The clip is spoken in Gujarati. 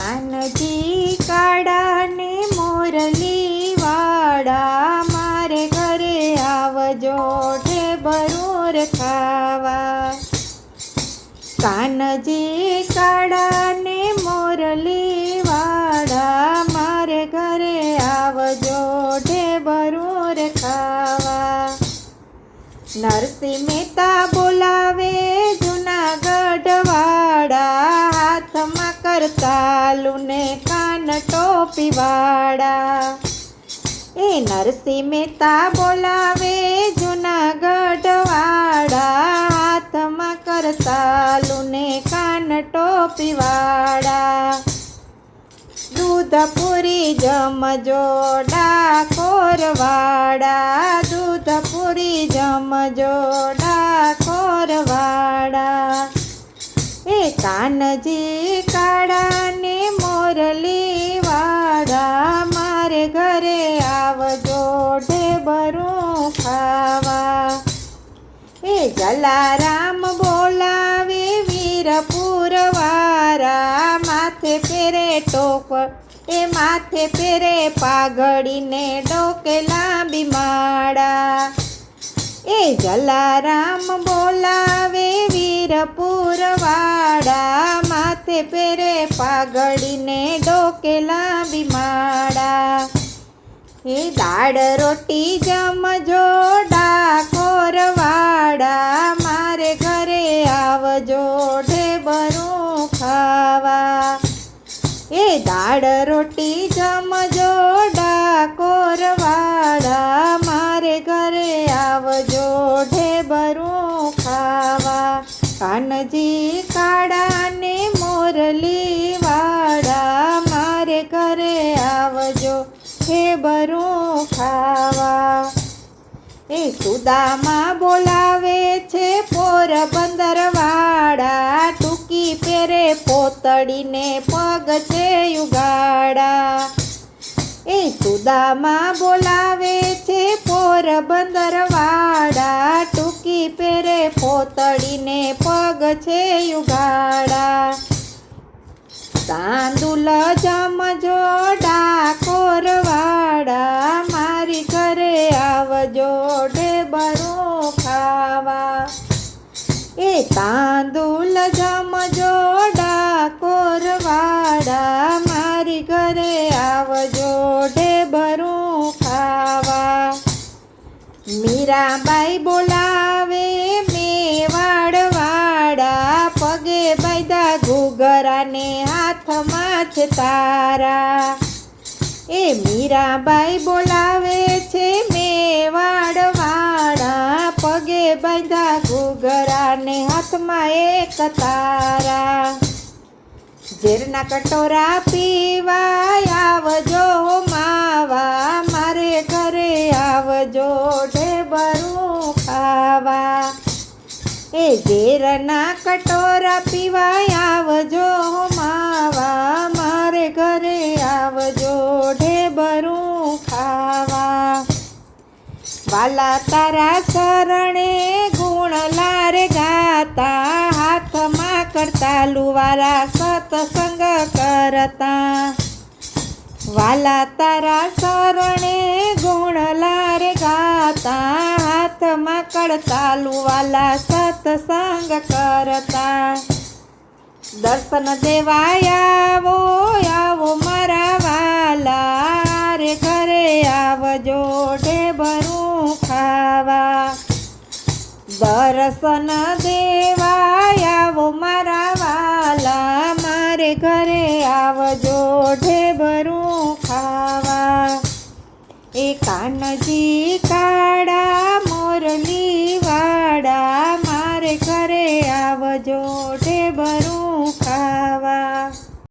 કાનજી કાળા ને મોરલી વાળા મારે ઘરે આવજો ઢેબરોર ખાવા. કાનજી કાળા ને મોરલી વાળા મારે ઘરે આવજો ઢેબરોર ખાવા. નરસિંહ મહેતા કરતાલુ ને કાન ટોપી વાળા એ નરસિંહ મહેતા બોલાવે જુનાગઢ વાળા હાથમાં કરતાલુ ને કાન ટોપી દૂધ પૂરી જમજો ડાકોર દૂધ પૂરી જમજો ડાકોર વાળા એ કાનજી કાળા એ જલારામ બોલાવે વીરપુર વારા, માથે પેરે ટોપ, એ માથે પેરે પાઘડીને ડોકે લાંબી માળા. એ જલારામ બોલાવે વીરપુર વાળા, માથે પેરે પાઘડીને ડોકે લાંબી માળા. એ દાળ રોટી જમજો આવજો બરું ખાવા. એ દાળ રોટી જમજો, ડાકોર વાળા મારે ઘરે આવજો ઢેબરું ખાવા. કાનજી કાળા ને મોરલી વાળા મારે ઘરે આવજો ઢેબરું ખાવા. એ સુદામા બોલાવે છે પોરબંદર વાળા ટૂંકી પેરે પોતડીને પગ છે યુગાડા એ સુદામા બોલાવે છે પોરબંદર વાળા ટૂંકી પેરે પોતડીને પગ છે યુગાડા તાંદુલ જમજો એ તાંદુલ જમજો ડાકોર વાળા મારી ઘરે આવજો ઢેબરું ખાવા. મીરાબાઈ બોલાવે મેવાડવાડા, પગે બૈદા ઘૂઘરાને હાથમાં છે તારા. એ મીરાબાઈ બોલાવે છે હાથમાં એક તારા ઝેરના કટોરા પીવા આવજો માવા, મારે ઘરે આવજો ઢેબરું ખાવા. એ ઝેરના કટોરા પીવા આવજો માવા, મારે ઘરે આવજો ઢેબરું ખાવા. વાલા તારા શરણે ગુણ ગાતા હાથમાં કરતા લુવારા સત્સંગ કરતા વાલા તારા શરણે ગુણ લારે ગાતા હાથમાં કરતા લુવાલા સત્સંગ કરતા દર્શન દેવાયાવો આવો મારા વાલા રે ઘરે આવજો દર્શન દેવાયાવો મારા વાલા મારે ઘરે આવજો ઢેબરું ખાવા. એ કાનજી